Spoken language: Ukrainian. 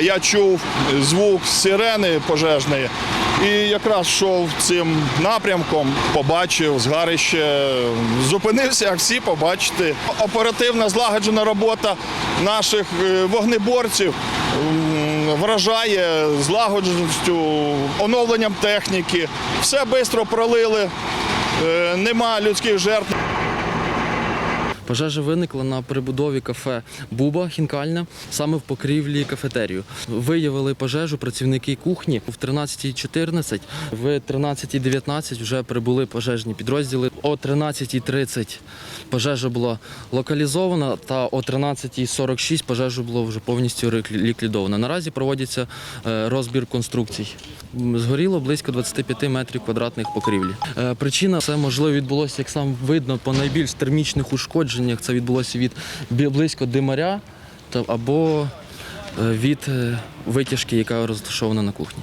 Я чув звук сирени пожежної і якраз йшов цим напрямком, побачив згарище, зупинився, як всі побачити. Оперативна злагоджена робота наших е, вогнеборців вражає злагодженістю, оновленням техніки. Все швидко пролили, е, нема людських жертв. Пожежа виникла на прибудові кафе Буба Хінкальна, саме в покрівлі кафетерію. Виявили пожежу працівники кухні в 13.14, в 13.19 вже прибули пожежні підрозділи. О 13.30 пожежа була локалізована, та о 13.46 пожежа було вже повністю ліквідовано. Наразі проводиться е, розбір конструкцій. Згоріло близько 25 метрів квадратних покрівлі. Е, Причина це можливо відбулося, як сам видно, по найбільш термічних ушкодженнях. Це відбулося від близько димаря або е, від е, витяжки, яка розташована на кухні.